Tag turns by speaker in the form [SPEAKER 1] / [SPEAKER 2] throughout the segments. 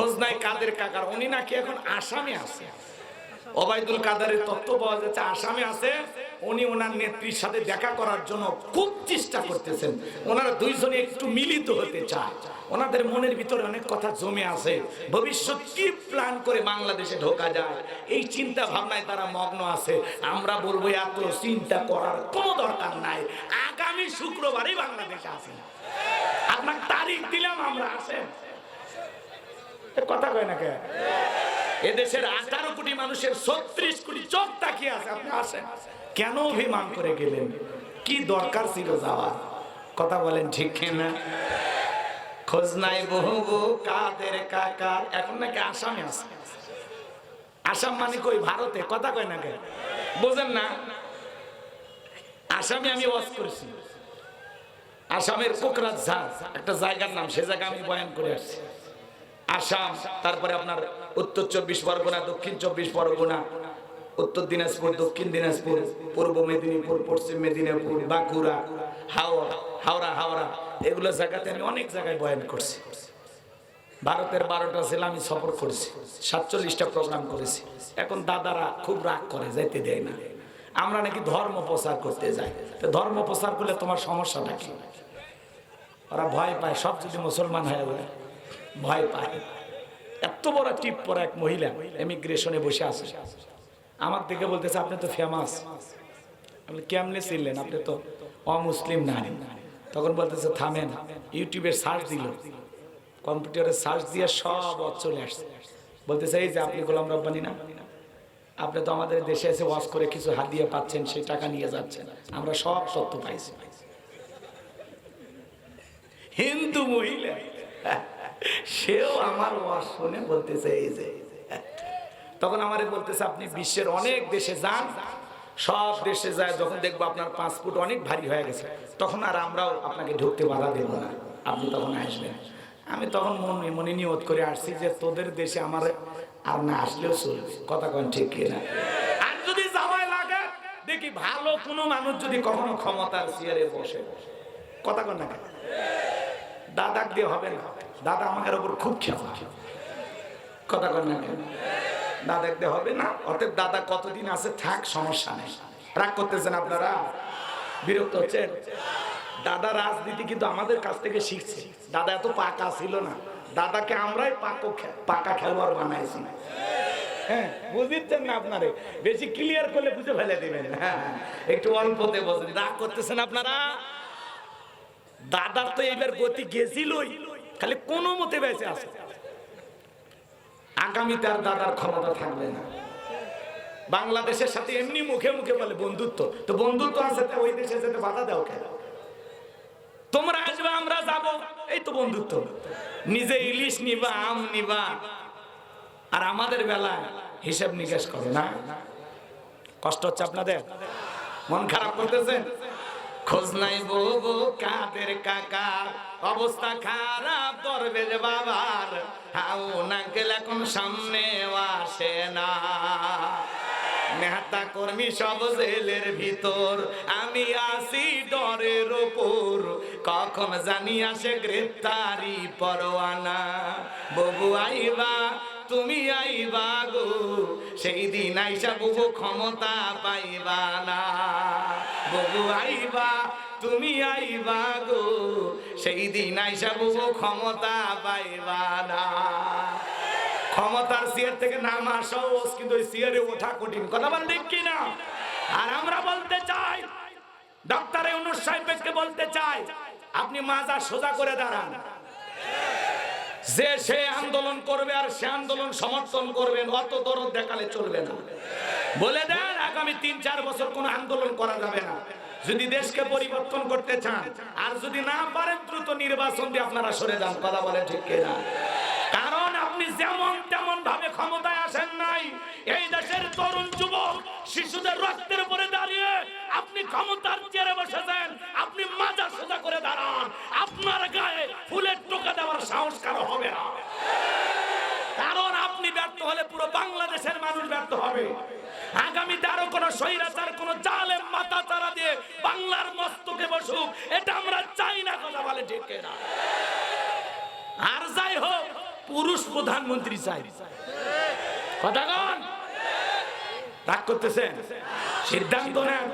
[SPEAKER 1] খোঁজ নাই কাদের কাকার, উনি নাকি এখন আসামে আছে। ওবায়দুল কাদারের তথ্য পাওয়া যাচ্ছে আসামে আছে। উনি ওনার নেত্রীর সাথে দেখা করার জন্য খুব চেষ্টা করতেছেন। ওনারা দুইজনে একটু মিলিত হতে চায়। ওনাদের মনের ভিতরে অনেক কথা জমে আছে। ভবিষ্যৎ কি প্ল্যান করে বাংলাদেশে ঢোকা যায়? এই চিন্তা ভাবনায় তারা মগ্ন আছে। আমরা বলব, এত চিন্তা করার কোনো দরকার নাই। আগামী শুক্রবারই বাংলাদেশে আসেন। আপনার তারিখ দিলাম আমরা, আসেন। কথা কয় না কে? এদেশের আঠারো কোটি মানুষের ছত্রিশ কোটি চোখ তাকিয়ে আছে, আপনি আসেন। কেন অভিমান করে গেলেন? কি দরকার ছিল যাওয়ার? কথা বলেন ঠিক না খোঁজ নাই বহু কাদের কাকার এখন নাকি আসামে আছে। আসাম মানে কই? ভারতে? কথা কয় না কে? বোঝেন না। আসামে আমি ওয়াজ করেছি। আসামের কোকরাজ একটা জায়গার নাম, সে জায়গা আমি বয়ান করে আসছি। আসাম তারপরে আপনার উত্তর চব্বিশ পরগনা, দক্ষিণ চব্বিশ পরগনা, উত্তর দিনাজপুর, দক্ষিণ দিনাজপুর, পূর্ব মেদিনীপুর, পশ্চিম মেদিনীপুর, বাঁকুড়া, হাওড়া হাওড়া হাওড়া, এগুলো জায়গাতে আমি অনেক জায়গায় বয়ান করছি। ভারতের বারোটা জেলা আমি সফর করেছি, সাতচল্লিশটা প্রোগ্রাম করেছি। এখন দাদারা খুব রাগ করে, যাইতে দেয় না। আমরা নাকি ধর্ম প্রচার করতে যাই। তো ধর্ম প্রচার করলে তোমার সমস্যাটা কি? ওরা ভয় পায়, সব যদি মুসলমান হয়ে যায় ভয় পায়। এত বড় টিপ পরা এক মহিলা এমিগ্রেশনে বসে আছে। আমার দিকে বলতেছে, আপনি তো ফেমাস কেমনে ছিলেন আপনি তো অমুসলিম নারী। তখন বলতেছে, থামেন। ইউটিউবে সার্চ দিল। কম্পিউটারে সার্চ দিয়ে সব চলে আসছে। বলতেছে, এই যে আপনি গোলাম রব্বানি না? আপনি তো আমাদের দেশে এসে ওয়াশ করে কিছু হাদিয়া পাচ্ছেন, সেই টাকা নিয়ে যাচ্ছেন। আমরা সব তথ্য পাইছি। হিন্দু মহিলা সেও আমার ওয়াজ শুনে বলতেছে, এই যে, তখন আমারে বলতেছে, আপনি বিশ্বের অনেক দেশে যান, সব দেশে যায়, যখন দেখব আপনার পাসপোর্ট অনেক ভারী হয়ে গেছে, তখন আর আমরাও আপনাকে ঢুকতে বাধা দেবো না, আপনি তখন আসবেন। আমি তখন মনে মনে নিয়ত করে আসছি যে, তোদের দেশে আমার আর না আসলেও চলবে। কথা কন ঠিক কিনা? আর যদি যাওয়াই লাগে, দেখি ভালো কোনো মানুষ যদি কখনো ক্ষমতার চেয়ারে বসে। কথা কন না? দাদাক দিয়ে হবে না। দাদা আমাদের ওপর খুব খেয়াল কথা কন না? দাদাক হবে না? অতএব দাদা কতদিন আছে থাক, সমস্যা নেই। রাগ করতেছেন আপনারা? বিরক্ত হচ্ছেন? দাদা রাজনীতি কিন্তু আমাদের কাছ থেকে শিখছে। দাদা এত পাকা ছিল না। দাদাকে আমরাই পাকো পাকা খেলোয়াড় বানাইছি। হ্যাঁ বুঝিচ্ছেন না আপনারে? বেশি ক্লিয়ার করলে বুঝে ফেলে দিবেন। হ্যাঁ। একটু অল্পতে বসেন। রাগ করতেছেন আপনারা? দাদার তো এইবার গতি গেছিলই। খালি কোনো মতে বেঁচে আছে। আগামীতে আর দাদার ক্ষমতা থাকবে না। বাংলাদেশের সাথে এমনি মুখে মুখে বলে বন্ধুত্ব। তো বন্ধুত্ব আছে ওই দেশে যেতে বাধা দাও কেন? তোমরা আসবে, আমরা যাব। এই তো বন্ধুত্ব। নিজে ইলিশ নিবা, আম নিবা। আর আমাদের বেলা হিসাব নিকাশ করো না। কষ্ট হচ্ছে আপনাদের? মন খারাপ করতেছেন? খোঁজ নাই কাদের অবস্থা খারাপ করবে যে বাবার। হাউ এখন সামনে আসে না। কর্মী সব জেলের ভিতর। আমি আসি ডরের ওপর কখন জানি আসে গ্রেপ্তারি পরোয়ানা। ববু আইবা, তুমি আইবা সেই দিন আইসা বুবু ক্ষমতা পাইবা না। ববু আইবা, তুমি আইবা গো। সেই দিন আইসা বুবু ক্ষমতা পাইবা না। ক্ষমতার চেয়ার থেকে নামা সহজ কিন্তু ওই চেয়ারে ওঠা কঠিন। কথা বল ঠিক কিনা? আর আমরা বলতে চাই ডক্টর ইউনুস সাহেবকে বলতে চাই, আপনি মাজা সোজা করে দাঁড়ান। যে সে আন্দোলন করবে আর সে আন্দোলন সমর্থন করবেন অত দরদ দেখালে চলবে না। বলে দেন, আগামী তিন, চার বছর কোনো আন্দোলন করা যাবে না। যদি দেশকে পরিবর্তন করতে চান, আর যদি না পারেন, দ্রুত নির্বাচন দিয়ে আপনারা সরে যান, কথা বলে ঠিক কিনা? কারণ আপনি যেমন তেমন ভাবে ক্ষমতায় আসেন নাই, এই দেশের তরুণ যুবক, শিশুদের রক্তের উপরে দাঁড়িয়ে আপনি ক্ষমতার চেয়ারে বসেছেন, আপনি মাজা সোজা করে দাঁড়ান। আপনার গায়ে ফুলের টোকা দেওয়ার সাহস কারও হবে না। কারণ আপনি ব্যর্থ হলে পুরো বাংলাদেশের মানুষ ব্যর্থ হবে। আগামীতে আরও কোন স্বৈরাচার, কোন জালেম মাথা তারা দিয়ে বাংলার মস্তকে বসুক, এটা আমরা চাই না, কথা বলে ঠিক না আর যাই হোক, পুরুষ প্রধানমন্ত্রী চাই। কথা কন? রাগ করতেছেন? সিদ্ধান্ত নেন।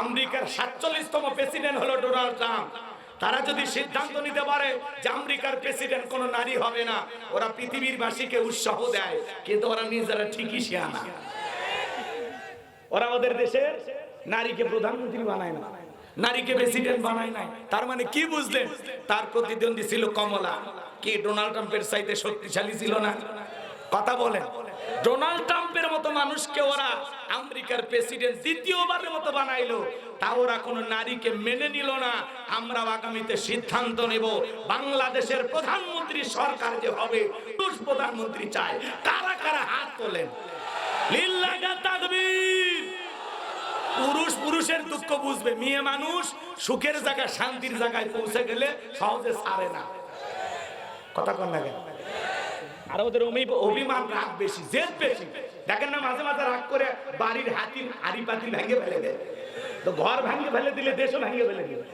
[SPEAKER 1] আমেরিকার সাতচল্লিশতম প্রেসিডেন্ট হলো ডোনাল্ড ট্রাম্প। তারা যদি সিদ্ধান্ত নিতে পারে যে আমেরিকার প্রেসিডেন্ট কোনো নারী হবে না, ওরা পৃথিবীর বাসীকে উৎসাহ দেয়, কিন্তু ওরা নিজেরা ঠিকই শিয়ানা ওরা ওদের দেশের নারীকে প্রধানমন্ত্রী বানায় না, নারীকে প্রেসিডেন্ট বানায় নাই তার মানে কি বুঝলেন? তার প্রতিদ্বন্দ্বী ছিল কমলা। কি? ডোনাল্ড ট্রাম্পের চাইতে শক্তিশালী ছিল না। কথা বলেন। ডোনাল্ড ট্রাম্পের মতো মানুষকে ওরা আমেরিকার প্রেসিডেন্ট দ্বিতীয়বারের মতো বানাইলো। তা ওরা কোনো নারীকে মেনে নিল না। আমরা আগামীতে সিদ্ধান্ত নেব, বাংলাদেশের প্রধানমন্ত্রী সরকার যে হবে পুরুষ প্রধানমন্ত্রী চায়। কারা কারা হাত তোলেন? পুরুষ পুরুষের দুঃখ বুঝবে। মেয়ে মানুষ সুখের জায়গায়, শান্তির জায়গায় পৌঁছে গেলে সহজে ছাড়ে না। কথা কন না কেন? আর ওদের অভিমান রাগ বেশি, জেদ বেশি। দেখেন না, মাঝে মাঝে রাগ করে বাড়ির হাতির হাড়ি পাতি ভেঙে ফেলে দেয়। তো ঘর ভেঙে ফেলে দিলে দেশও ভেঙে ফেলে দিলে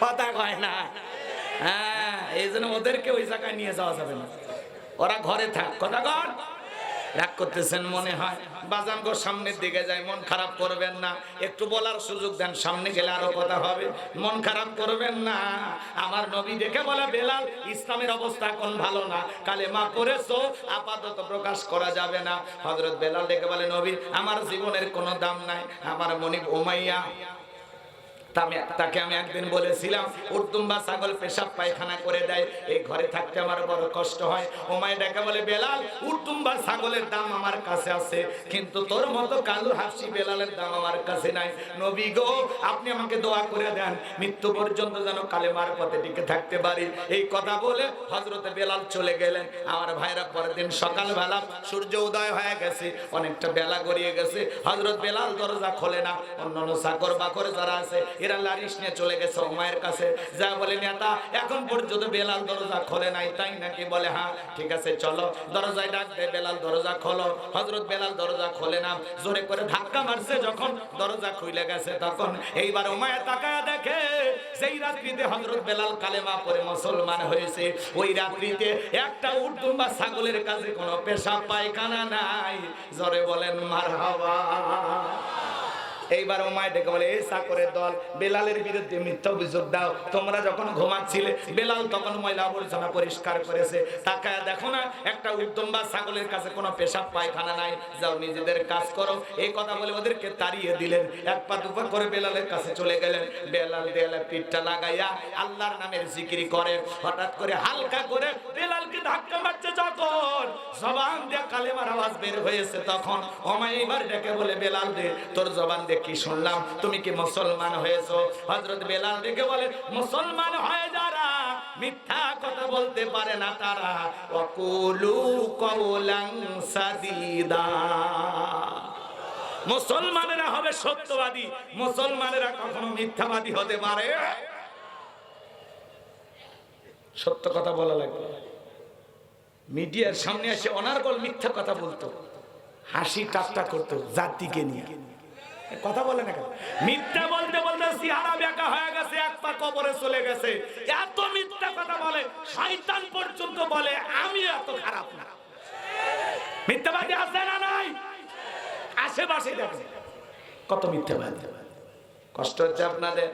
[SPEAKER 1] কথা কয় না। হ্যাঁ এই জন্য ওদেরকে ওই জায়গায় নিয়ে যাওয়া যাবে না। ওরা ঘরে থাক। কথা কন। রাগ করতেছেন মনে হয়। বাজান গো, সামনের দিকে যায় মন খারাপ করবেন না। একটু বলার সুযোগ দেন, সামনে গেলে আরও কথা হবে। মন খারাপ করবেন না। আমার নবী দেখে বলে, বেলাল, ইসলামের অবস্থা এখন ভালো না। কালে মা করেছ আপাতত প্রকাশ করা যাবে না। হজরত বেলাল দেখে বলে, নবী, আমার জীবনের কোনো দাম নাই। আমার মনিব উমাইয়া তাকে আমি একদিন বলেছিলাম উর্দুম্বা ছাগল পেশাব পায়খানা করে দেয় এই ঘরে থাকতে আমার বড় কষ্ট হয়। ওমায় ডেকে বলে, বেলাল উর্দুম্বা ছাগলের দাম আমার কাছে আছে, কিন্তু তোর মতো কালু হাসি বেলালের দাম আমার কাছে নাই। নবী গো, আপনি আমাকে দোয়া করে দেন, মৃত্যু পর্যন্ত যেন কালেমার পথে টিকে থাকতে পারি। এই কথা বলে হজরতে বেলাল চলে গেলেন। আমার ভাইরা পরের দিন সকালবেলা সূর্য উদয় হয়ে গেছে, অনেকটা বেলা গড়িয়ে গেছে। হজরত বেলাল দরজা খোলে না, অন্যান্য চাকর বাকর যারা আছে এরা লারিস নিয়ে চলে গেছে ওমায়ের কাছে। যা বলে, নেতা, এখন পর্যন্ত বেলাল দরজা খোলে নাই। তাই নাকি বলে হ্যাঁ ঠিক আছে, চলো। দরজায় ডাক দে বেলাল, দরজা খোলো। হজরত বেলাল দরজা খোলে না। জোরে করে ধাক্কা মারছে যখন দরজা খুলে গেছে তখন। এইবার ওমায় তাকায় দেখে সেই রাত্রিতে হজরত বেলাল কালেমা পরে মুসলমান হয়েছে, ওই রাত্রিতে একটা উর্দু বা ছাগলের কাছে কোনো পেশাব পায়খানা নাই। জোরে বলেন মার এইবার ওমায় ডেকে বলে, এই চাকরের দল, বেলালের বিরুদ্ধে মিথ্যা অভিযোগ দাও। তোমরা যখন ঘুমাচ্ছিলে, বেলাল তখন ময়লা আবর্জনা পরিষ্কার করেছে। তাকায় দেখো না, একটা উদ্যম বা ছাগলের কাছে কোনো পেশাব, পায়খানা নাই। যাও, নিজেদের কাজ করো। এই কথা বলে ওদেরকে তাড়িয়ে দিলেন। এক পা দুপা করে বেলালের কাছে চলে গেলেন। বেলাল দেয়ালে পিঠটা লাগাইয়া আল্লাহর নামের জিকিরি করে। হঠাৎ করে হালকা করে বেলালকে ধাক্কা মারছে যখন। জবান দিয়ে কালেমার আওয়াজ বের হয়েছে তখন। ওমায় এবার ডেকে বলে, বেলাল দে তোর জবান কি শুনলাম? তুমি কি মুসলমান হয়েছো? হজরত বেলাল ডেকে বলে, মুসলমান হয়ে যারা, মিথ্যা কথা বলতে পারে না তারা। অকুলু কৌলাং সাদিদা। মুসলমানেরা হবে সত্যবাদী। মুসলমানেরা কখনো মিথ্যাবাদী হতে পারে? সত্য কথা বলা লাগবে। মিডিয়ার সামনে এসে অনার্গল মিথ্যা কথা বলতো। হাসি ঠাট্টা করতো জাতিকে নিয়ে। কথা বলে না? মিথ্যা বলতে বলতে সিহারা বেকা হয়ে গেছে, এক পা কবরে চলে গেছে। এত মিথ্যা কথা বলে, শয়তান পর্যন্ত বলে, আমি এত খারাপ না। মিথ্যাবাদী আছে না নাই? আশেপাশে দেখে কত মিথ্যাবাদী। কষ্ট হচ্ছে আপনাদের?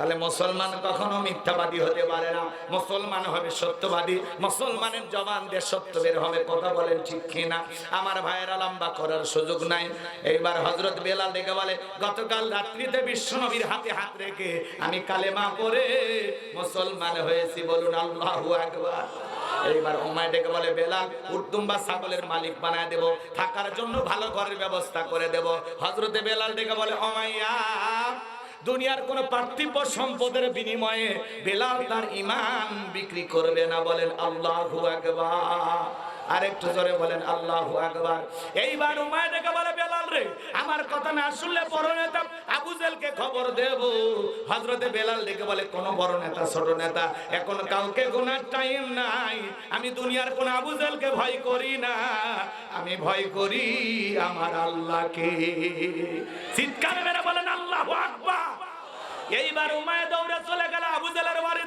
[SPEAKER 1] তাহলে মুসলমান কখনো মিথ্যাবাদী হতে পারে না। মুসলমান হবে সত্যবাদী। মুসলমানের জবান দিয়ে সত্য বের হবে, কথা বলেন ঠিক কিনা? আমার ভাইয়েরা লম্বা করার সুযোগ নাই। এইবার হজরত বেলাল দেখে বলে, গতকাল রাত্রিতে বিশ্বনবীর হাতে হাত রেখে আমি কালেমা পড়ে মুসলমান হয়েছি, বলুন আল্লাহু আকবার। এইবার ওমায় ডেকে বলে, বেলাল উর্দুম্বা ছাগলের মালিক বানায় দেব, থাকার জন্য ভালো ঘরের ব্যবস্থা করে দেব। হজরতে বেলাল ডেকে বলে ওমাইয়া দুনিয়ার কোন পার্থিব সম্পদের বিনিময়ে বেলাল তার ইমান বিক্রি করবে না বলেন আল্লাহু আকবার। আর একটু জোরে বলেন আল্লাহু আকবার। এইবার উমায় ডেকে বলে, বেলাল রে, আমার কথা না শুনলে বড় নেতা আবু জেলকে খবর দেব। হজরতে বেলাল ডেকে বলে, কোন বড় নেতা, ছোট নেতা, এখন কাউকে গোনার টাইম নাই। আমি দুনিয়ার কোন আবু জেলকে ভয় করি না। আমি ভয় করি আমার আল্লাহকে। চিৎকার মেরে বলেন, আল্লাহু এইবার উমায় দৌড়ে চলে গেল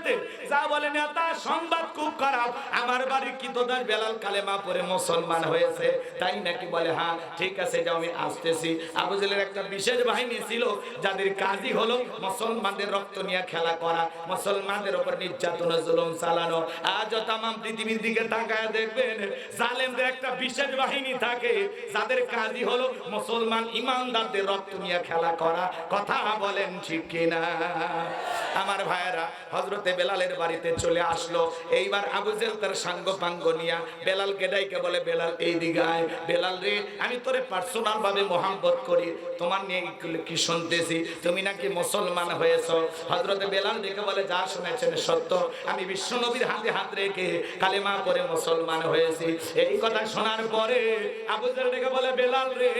[SPEAKER 1] বাড়িতে। যা বলে নেতা, সংবাদ খুব খারাপ। আমার বাড়ির কি তোদের বেলাল কালেমা পরে মুসলমান হয়েছে? তাই নাকি বলে হ্যাঁ ঠিক আছে, যাও, আমি আসতেছি। আবু জেলের একটা বিশেষ বাহিনী ছিল, যাদের কাজই হলো মুসলমানদের রক্ত নিয়ে খেলা করা, মুসলমানদের উপর নির্যাতন জুলুম চালানো। আজও তাম পৃথিবীর দিকে তাকায় দেখবেন, জালেমদের একটা বিশেষ বাহিনী থাকে, যাদের কাজই হলো মুসলমান ইমানদারদের রক্ত নিয়ে খেলা করা। কথা বলেন ঠিক কিনা? আমার ভাইয়েরা হজরতে বেলালের বাড়িতে চলে আসলো। এইবার আবু জেল তার সাঙ্গ পাঙ্গ নিয়া বেলালকে ডাইকে বলে, বেলাল, এই দিগায় বেলাল রে, আমি তোরে পার্সোনাল ভাবে মোহাম্মত করি। তোমার নিয়ে কি শুনতেছি? তুমি নাকি মুসলমান হয়েছ? হজরতে বেলাল ডেকে বলে, যা শুনেছেন সত্য। আমি বিশ্ব নবীর হাতে হাত রেখে কালেমা করে মুসলমান হয়েছি। এই কথা শোনার পরে আবু জেল ডেকে বলে, বেলাল রে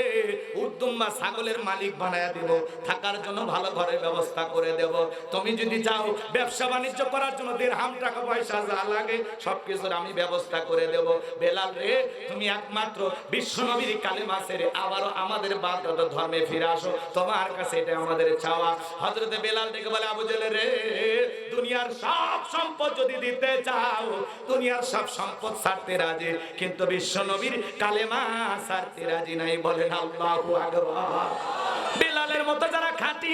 [SPEAKER 1] উদ্দুম্মা ছাগলের মালিক বানায়া দিব। থাকার জন্য ভালো ঘরের ব্যবস্থা করে দেব। তুমি যদি চাও ব্যবসা বাণিজ্য করার জন্য দেড়হাম টাকা পয়সা যা লাগে, সবকিছুর আমি ব্যবস্থা করে দেব। বেলাল রে, তুমি একমাত্র বিশ্ব নবীর কালেমা ছেড়ে আবারও আমাদের বাদত ধর্মে ফিরে আসো। তোমার কাছে এটা আমাদের চাওয়া। হজরতে বেলাল ডেকে বলে, আবু জেলে রে, দুনিয়ার সব সম্পদ যদি দিতে চাও, দুনিয়ার সব সম্পদ ছাড়তে রাজি, কিন্তু বিশ্ব নবীর কালেমা ছাড়তে রাজি নাই। বলেন আল্লাহু আকবার। বেলালের মতো যারা খাঁটি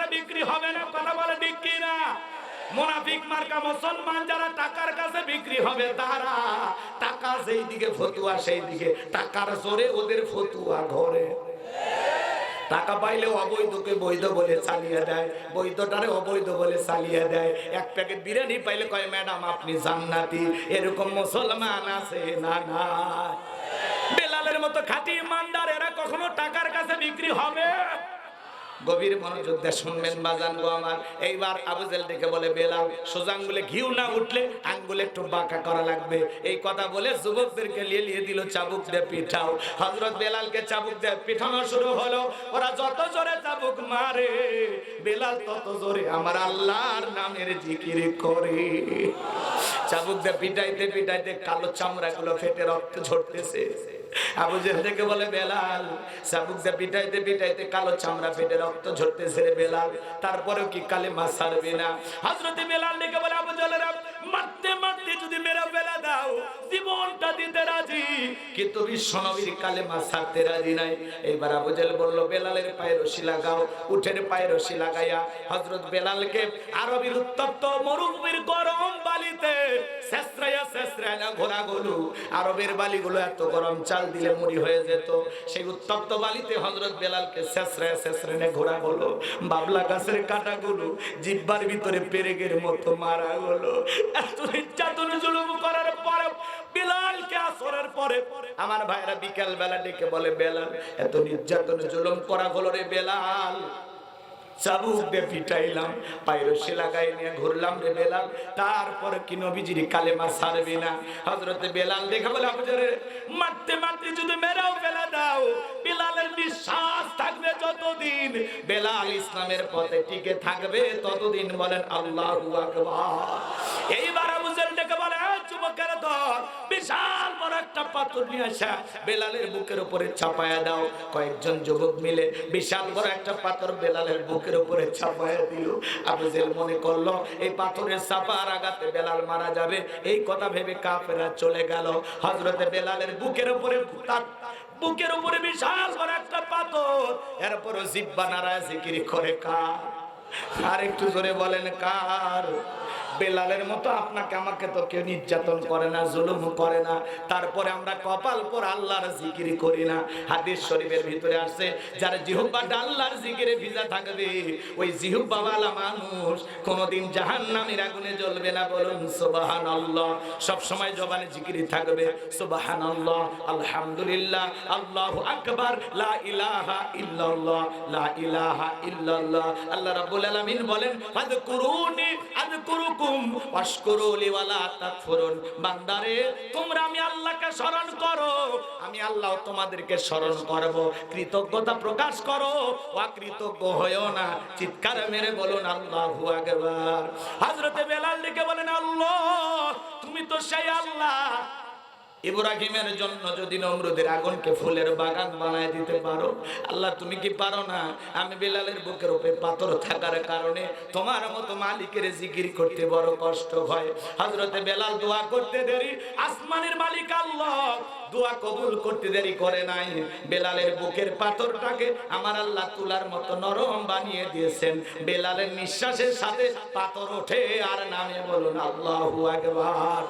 [SPEAKER 1] কাছে বিক্রি হবে না, কথা বলে বিক্রি না মোনাফিক মার্কা মুসলমান যারা টাকার কাছে বিক্রি হবে, তারা টাকা যেই দিকে ফতুয়া, সেই দিকে টাকার জোরে ওদের ফতুয়া ঘরে। টাকা পাইলে অবৈধকে বৈধ বলে চালিয়ে দেয়, বৈধটারে অবৈধ বলে চালিয়ে দেয়। এক প্যাকেট বিরিয়ানি পাইলে কয়, ম্যাডাম, আপনি জান্নাতি। এরকম মুসলমান আছে না না বেলালের মতো খাঁটি ইমানদার এরা কখনো টাকার কাছে বিক্রি হবে? গভীর মনোযোগ শুনবেন বাজান গো আমার। এইবার আবুজেল ডেকে বলে, বেলাল, সোজা আঙ্গুলে ঘিউ না উঠলে আঙ্গুলে একটু বাঁকা করা লাগবে। এই কথা বলে যুবকদেরকে লিয়ে দিল, চাবুক দিয়ে পিঠাও। হজরত বেলালকে চাবুক দিয়ে পিঠানো শুরু হলো। ওরা যত জোরে চাবুক মারে, বেলাল তত জোরে আমার আল্লাহর নামের জিকির করে। চাবুক দিয়ে পিটাইতে পিটাইতে কালো চামড়া গুলো ফেটে রক্ত ঝরতেছে। আবু জেল বলে, বেলাল পিটাইতে পিটাইতে কালো চামড়া ফেটে রক্ত বেলাল, তারপরেও কি কালে মা ছাড়বে না? বেলাল ডেকে বলে, আবু মারতে মারতে যদি মেরা দাও, জীবনটা দিতে রাজি। কিন্তু বিশ্ব নবীর কালে ছাড়তে রাজি নাই। এইবার আবু বলল, বেলালের পায়ে রশি লাগাও, উঠের পায়ে রশি লাগাইয়া হজরত বেলালকে আরবির উত্তপ্ত মরুভূমির গরম বালিতে শেষরাইয়া শেষরায় না ঘোরা গলু আরবের বালিগুলো এত গরম চাল দিলে মুড়ি হয়ে যেত। সেই উত্তপ্ত বালিতে হজরত বেলালকে শেষরায় শেষরায় ঘোরা গলো বাবলা গাছের কাটাগুলো জিব্বার ভিতরে পেরেগের মতো মারা গলো। এত নির্যাতন জুলুম করার পরে বেলালকে আসরের পরে আমার ভাইরা বিকাল বেলা ডেকে বলে, বেলাল, এত নির্যাতন, জুলুম করা হলো রে বেলাল। চাবুক দিয়ে পিটাইলাম, পাইরসি লাগাই নিয়ে ঘুরলাম রে বেলাল। তারপর কি নবীজির কালেমা ছাড়বি না? হজরতে বেলাল দেখে বলে আপনার মারতে মারতে যদি মেরাও বেলা দাও, বেলালের বিশ্বাস থাকবে যতদিন, বেলাল ইসলামের পথে টিকে থাকবে ততদিন বলেন আল্লাহু আকবার। এইবার দল বিশাল বড় একটা পাথর নিয়ে আসা। বেলালের বুকের উপরে চাপায়া দাও। কয়েকজন যুবক মিলে বিশাল বড় একটা পাথর বেলালের বুকের উপরে চাপায়া দিল। আবু জেল মনে করল, এই পাথরের চাপার আঘাতে বেলাল মারা যাবে। এই কথা ভেবে কাফেরা চলে গেল। হজরতে বেলালের বুকের উপরে বুকের উপরে বিশাল বড় একটা পাথর। এরপরও জিব্বা নারায় জিকিরি করে কার? আর একটু জোরে বলেন কার? বেলালের মতো আপনাকে আমাকে তো কেউ নির্যাতন করে না, জুলুম করে না। তারপরে আমরা কপাল পর আল্লাহর জিকিরি করি না। হাদিস শরীফের ভিতরে আসছে, যার জিহুব্বাটা আল্লাহর জিকিরে ভিজা থাকবে, ওই জিহুব্বাওয়ালা মানুষ কোনোদিন জাহান্নামের আগুনে জ্বলবে না বলুন, সুবহানাল্লাহ। সব সময় জবানে জিকিরি থাকবে, সুবহানাল্লাহ, আলহামদুলিল্লাহ, আল্লাহু আকবার, লা ইলাহা ইল্লাল্লাহ, লা ইলাহা ইল্লাল্লাহ। আল্লাহ রাব্বুল আলামিন বলেন ফাযকুরুনি আযকুরুকুম স্মরণ করো। আমি আল্লাহ তোমাদেরকে স্মরণ করব। কৃতজ্ঞতা প্রকাশ করো। অকৃতজ্ঞ হয়েও না। চিৎকার মেরে বলুন, আল্লাহু আকবার। হযরতে বেলাল লিখে বলেন, আল্লাহ, তুমি তো সেই আল্লাহ। ইব্রাহিমের জন্য যদি নমরুদের আগুনকে ফুলের বাগান বানায় দিতে পারো, আল্লাহ তুমি কি পারো না? আমি বিলালের বুকের উপরে পাথর থাকার কারণে তোমার মতো মালিকের জিকির করতে বড় কষ্ট হয়। হজরতে বেলাল দোয়া করতে দেরি। আসমানের মালিক আল্লাহ দোয়া কবুল করতে দেরি করে নাই। বেলালের বুকের পাথরটাকে আমার আল্লাহ তুলার মতো নরম বানিয়ে দিয়েছেন। বেলালের নিঃশ্বাসের সাথে পাথর ওঠে আর নামে বলুন, আল্লাহু আকবার।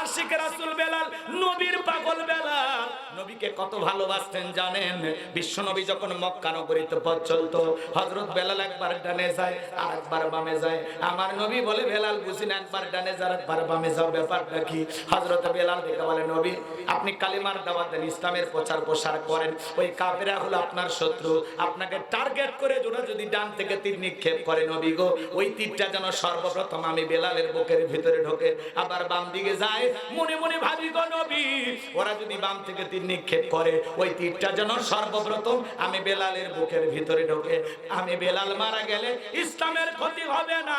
[SPEAKER 1] আশিক রাসূল বেলাল, নবীর পাগল বেলাল, নবীকে কত ভালোবাসতেন জানেন? বিশ্ব নবী যখন মক্কা নগরীতে পথ চলতো, হযরত বেলাল একবার ডানে যায় আর একবার বামে যায়। আমার নবী বলে, বেলাল, বুঝি না একবার ডানে যায় একবার বামে যাও ব্যাপারটা কি? হযরত বেলাল দেখে বলে, নবী, আপনি কালিমার দাওয়াত দেন, ইসলামের প্রচার প্রসার করেন। ওই কাফেরা হলো আপনার শত্রু। আপনাকে টার্গেট করে জোড়া যদি ডান থেকে তীর নিক্ষেপ করে, নবী গো, ওই তীরটা যেন সর্বপ্রথম আমি বেলালের বুকের ভিতরে ঢোকে, আবার বাম দিকে যায়। মনে মনে ভাবি গো নবী, ওরা যদি বাম থেকে তীর নিক্ষেপ করে, ওই তীরটা যেন সর্বপ্রথম আমি বেলালের বুকের ভিতরে ঢোকে। আমি বেলাল মারা গেলে ইসলামের ক্ষতি হবে না।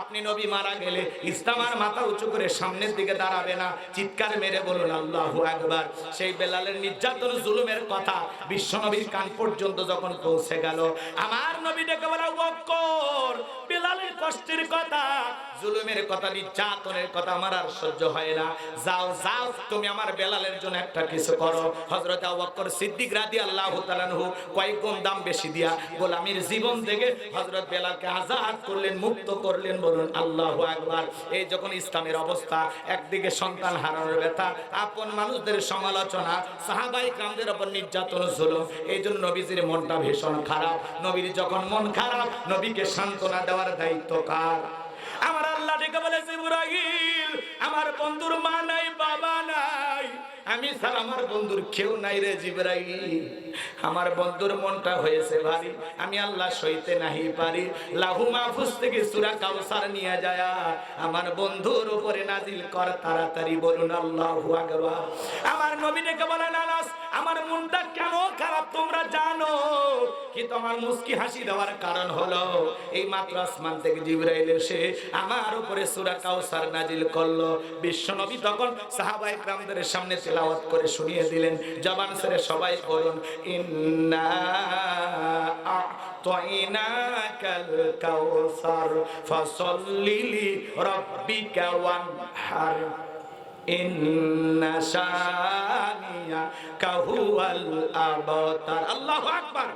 [SPEAKER 1] আপনি নবী মারা গেলে ইসলাম আর মাথা উঁচু করে সামনের দিকে দাঁড়াবে না। চিৎকার মেরে বলুন, আল্লাহু আকবার। সেই বেলালের নির্যাতন, জুলুমের কথা বিশ্ব নবীর কান পর্যন্ত যখন পৌঁছে গেল, আমার নবী ডেকে বলা বেলালের কষ্টের কথা, জুলুমের কথা, নির্যাতনের কথা আমার আর সহ্য হয় না। যাও যাও, তুমি আমার বেলালের জন্য একটা কিছু করো। হযরত আবু সিদ্দিক রাদিয়াল্লাহু তাআলা আনহু কয়েক গুণ দাম বেশি দিয়া গোলামীর জীবন থেকে হযরত বেলালকে আজাদ করলেন, মুক্ত করলেন, বলুন, আল্লাহ আকবার। এই যখন ইসলামের অবস্থা, একদিকে সন্তান হারানোর ব্যথা, আপন মানুষদের সমালোচনা, সাহাবাই কামদের ওপর নির্যাতন হল এই জন্য নবীজির মনটা ভীষণ খারাপ। নবীর যখন মন খারাপ, নবীকে সান্ত্বনা দেওয়ার দায়িত্ব কার? আমার আল্লাহ ডেকে বলেছে, ইব্রাহিম, আমার বন্ধুর মা নাই, বাবা নাই। আমি স্যার আমার বন্ধুর কেউ নাই রে জিবরাই আমার বন্ধুর মনটা হয়েছে ভারী, আমি আল্লাহ সইতে নাহি পারি। লাহু মাহফুজ থেকে সূরা কাউসার নিয়ে যায়। আমার বন্ধুর উপরে নাজিল কর, তাড়াতাড়ি বলুন আল্লাহু আকবার। আমার নবী ডেকে বলেন, আনাস, আমার মনটা কেন খারাপ তোমরা জানো? কিন্তু আমার মুস্কি হাসি দেওয়ার কারণ হলো? এই মাত্র আসমান থেকে জিব্রাইল এসে আমার উপরে সূরা কাউসার নাজিল করল। বিশ্বনবী তখন সাহাবা ইকরামদের সামনে তেলাওয়াত করে শুনিয়ে দিলেন। জবান সেরে সবাই বলুন, ইন্না আতাইনাকাল কাউসার ফসল্লি লি রাব্বিকা ওয়ানহার। আল্লাহ আকবার।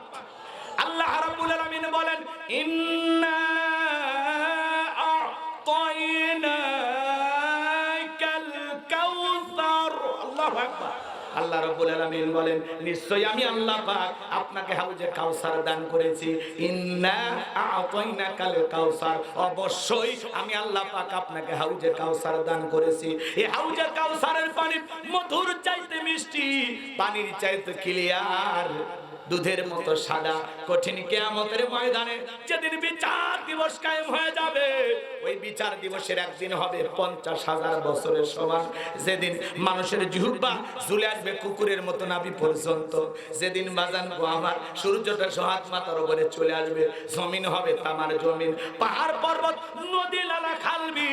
[SPEAKER 1] আল্লাহ রাব্বুল আলামিন বলেন, ইন্না আ'তাইনাকাল কাউসার। আল্লাহু আকবার। আল্লাহ রাব্বুল আলামিন বলেন আমি আল্লাহ পাক আপনাকে হাউজে কাউসার দান করেছি। ইন্না আ'তাইনাকাল কাউসার। অবশ্যই আমি আল্লাহ পাক আপনাকে হাউজে কাউসার দান করেছি। এই হাউজে কাউসারের পানি মধুর চাইতে মিষ্টি। পানির চাইতে ক্লিয়ার দুধের মতো সাদা। কঠিন কেয়ামতের ময়দানে যেদিন বিচার দিবস কায়েম হয়ে যাবে, ওই বিচার দিবসের একদিন হবে পঞ্চাশ হাজার বছরের সমান। যেদিন মানুষের জিহুব্বা ঝুলে আসবে কুকুরের মতো নাবি পর্যন্ত। যেদিন বাজান গো আমার, সূর্যটা সোহাত মাতার উপরে চলে আসবে। জমিন হবে তামার জমিন। পাহাড়, পর্বত, নদী লালা খালবি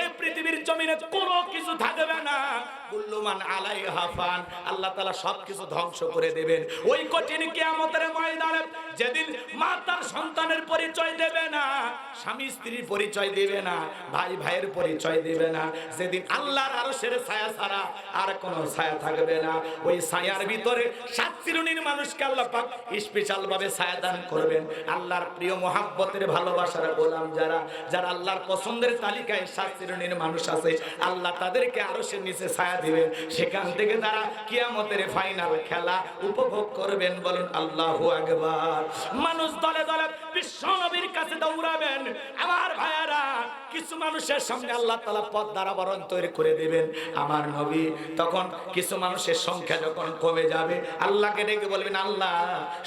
[SPEAKER 1] এই পৃথিবীর জমিনে কোনো কিছু থাকবে না। কুল্লুমান আলাই হাফান আল্লাহ তাআলা সবকিছু ধ্বংস করে দেবেন। ওই কঠিন কিয়ামতের ময়দানে যেদিন মা তার সন্তানের পরিচয় দেবে না, স্বামী স্ত্রীর পরিচয় দেবে না, ভাই ভাইয়ের পরিচয় দেবে না, যেদিন আল্লাহর আরশের ছায়া ছাড়া আর কোনো ছায়া থাকবে না। ওই ছায়ার ভিতরে সাত শ্রেণির মানুষকে আল্লাহ পাক স্পেশাল ভাবে ছায়া দান করবেন। আল্লাহর প্রিয় মহাব্বতের ভালোবাসার গোলাম যারা যারা আল্লাহর পছন্দের তালিকায় সাত শ্রেণির মানুষ আছে, আল্লাহ তাদেরকে আরশের নিচে ছায়া দিবেন। সেখান থেকে তারা কিয়ামতের ফাইনাল খেলা উপভোগ করবেন বলুন আল্লাহু আকবার। মানুষ দলে দলে বিশ্ব নবীর কাছে দৌড়াবেন। আমার ভাইয়ারা, কিছু মানুষের সামনে আল্লাহ তালা পথ দ্বারাবরণ তৈরি করে দিবেন। আমার নবী তখন কিছু মানুষের সংখ্যা যখন কমে যাবে, আল্লাহকে ডেকে বলবেন, আল্লাহ,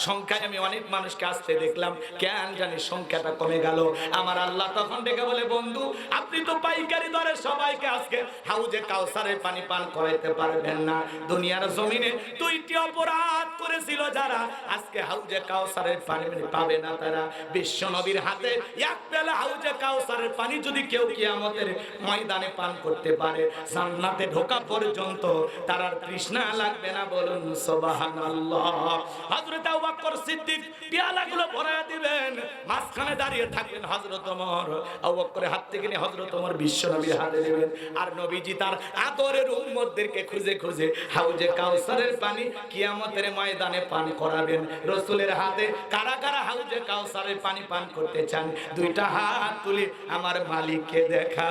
[SPEAKER 1] সংখ্যায় আমি অনেক মানুষকে আসতে দেখলাম, কেন জানি সংখ্যাটা কমে গেল। আমার আল্লাহ তখন ডেকে বলে, বন্ধু, আপনি তো পাইকারি দরে সবাইকে আজকে হাউজে কাউসারের পানি পান করাইতে পারবেন না। দুনিয়ার জমিনে দুইটি অপরাধ করেছিল যারা আজকে হাউজে কাউসারের কাউসারের পানি পাবে না তারা। বিশ্ব নবীর হাতে এক পেলা হাউজে কাউসারের পানি যদি কেউ কিয়ামতের ময়দানে পান করতে পারে, জান্নাতে ঢোকা পর্যন্ত তার কৃষ্ণা তৃষ্ণা লাগবে না বলুন, সুবহানাল্লাহ। হযরত আবু বকর সিদ্দিক পেয়ালাগুলো ভরায় দিবেন। মাঝখানে দাঁড়িয়ে থাকবেন হযরত ওমর। আবু হাত থেকে নিয়ে হযরত ওমর বিশ্ব নবীর হাতে দেবেন আর নবীজি তার আদরের উম্মতদেরকে খুঁজে খুঁজে হাউজে কাউসারের পানি কিয়ামতের ময়দানে পান করাবেন। রসুলের হাতে কারা কারা হাউজে কাউসারের পানি পান করতে চান, দুইটা হাত তুলে আমার মালিককে দেখা